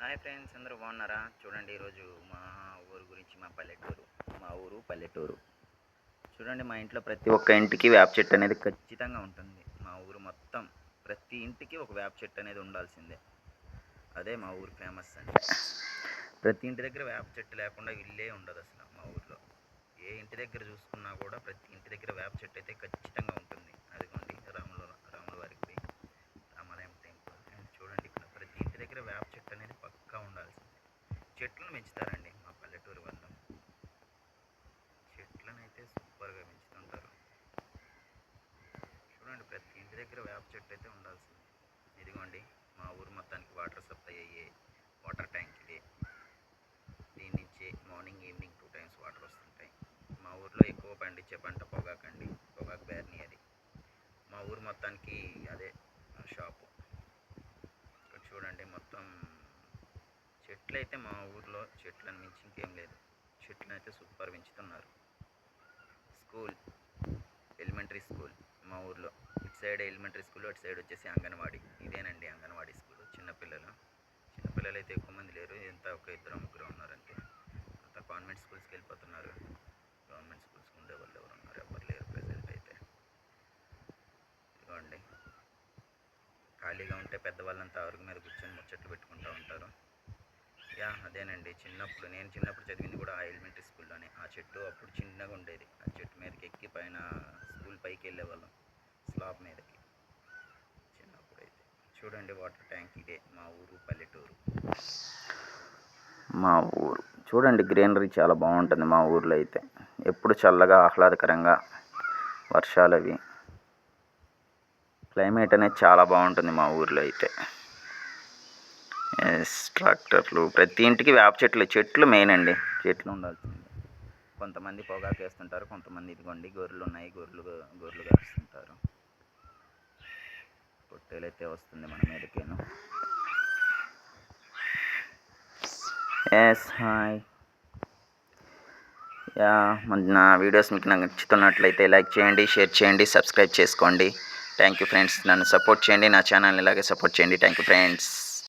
Hi friends అందరూ బాగున్నారా? చూడండి ఈరోజు మా ఊరు గురించి మా పల్లెటూరు. మా ఊరు పల్లెటూరు. చూడండి మా ఇంట్లో ప్రతి ఒక్క ఇంటికి వేప చెట్టు అనేది ఖచ్చితంగా ఉంటుంది. మా ఊరు మొత్తం ప్రతి ఇంటికి ఒక వేప చెట్టు అనేది ఉండాల్సిందే. అదే మా ఊరు ఫేమస్ అంటే ప్రతి ఇంటి దగ్గర వేప చెట్టు లేకుండా ఇల్లే ఉండదు అసలు మా ఊర్లో. ఏ ఇంటి దగ్గర చూసుకున్నా కూడా ప్రతి ఇంటి దగ్గర వేప చెట్టు అయితే ఖచ్చితంగా ఉంటుంది అదిగోండి రాముల రాముల వారి గుడి రామాలయం టెంపుల్ అండ్ చూడండి ఇక్కడ ప్రతి ఇంటి దగ్గర వేప చెట్టు అనేది పక్కా ఉండాల్సిందే చెట్లను పెంచుతారండి మా పల్లెటూరు వాళ్ళు. చెట్లను అయితే సూపర్గా పెంచుతుంటారు. చూడండి ప్రతి ఇంటి దగ్గర వేప చెట్టు అయితే ఉండాల్సింది. ఇదిగోండి మా ఊరు మొత్తానికి వాటర్ సప్లై అయ్యే వాటర్ ట్యాంక్ ఇది. దీని నుంచి morning evening two times water వస్తుంటాయి. మా ఊర్లో ఎక్కువ పండించే పంట పొగాకండి. పొగాకు బేర్ని అది. మా ఊరు మొత్తానికి అదే షాపు. ఇక్కడ చూడండి మొత్తం చెట్లు అయితే మా ఊర్లో చెట్లను మించి ఇంకేం లేదు. చెట్లను అయితే సూపర్ పెంచుతున్నారు. స్కూల్ ఎలిమెంటరీ స్కూల్ మా ఊర్లో. ఇటు సైడ్ ఎలిమెంటరీ స్కూల్ అటు సైడ్ వచ్చేసి అంగన్వాడీ. ఇదేనండి అంగన్వాడీ స్కూల్. చిన్నపిల్లలు చిన్నపిల్లలు అయితే ఎక్కువ మంది లేరు. ఎంత ఒక ఇద్దరు ముగ్గురు ఉన్నారంటే అంతా కాన్వెంట్ స్కూల్స్కి వెళ్ళిపోతున్నారు. గవర్నమెంట్ స్కూల్స్కి ఉండే వాళ్ళు ఎవరు ఉన్నారు? ఎవరు లేరు ప్రజెంట్ అయితే. ఇదిగోండి. ఖాళీగా ఉంటే పెద్దవాళ్ళంతా అరుగు మీద కూర్చొని ముచ్చట్లు పెట్టుకుంటూ ఉంటారు. యా అదేనండి. చిన్నప్పుడు నేను చిన్నప్పుడు చదివింది కూడా ఆ ఎలిమెంటరీ స్కూల్లోనే ఆ చెట్టు అప్పుడు చిన్నగా ఉండేది. ఆ చెట్టు మీదకి ఎక్కి పైన స్కూల్ పైకి వెళ్ళేవాళ్ళం. స్లాబ్ మీదకి. చిన్నప్పుడు అయితే చూడండి వాటర్ ట్యాంక్ ఇదే. మా ఊరు పల్లెటూరు. మా ఊరు. చూడండి గ్రీనరీ చాలా బాగుంటుంది మా ఊర్లో అయితే. ఎప్పుడు చల్లగా ఆహ్లాదకరంగా వర్షాలు అవి. క్లైమేట్ అనేది చాలా బాగుంటుంది మా ఊర్లో అయితే. ఎస్ ట్రాక్టర్లు ప్రతి ఇంటికి వేప చెట్లు చెట్లు మెయిన్ అండి. చెట్లు ఉండాల్సింది. కొంతమంది పొగాకు వేస్తుంటారు కొంతమంది ఇదిగోండి గొర్రెలు ఉన్నాయి గొర్రెలు గొర్రెలు వేస్తుంటారు పొట్టేలైతే వస్తుంది మన మీదకేను. ఎస్ హాయ్ యా నా వీడియోస్ మీకు నాకు నచ్చుతున్నట్లయితే లైక్ చేయండి షేర్ చేయండి సబ్స్క్రైబ్ చేసుకోండి. థ్యాంక్ యూ ఫ్రెండ్స్ నన్ను సపోర్ట్ చేయండి నా ఛానల్ని ఇలాగే సపోర్ట్ చేయండి. Thank you friends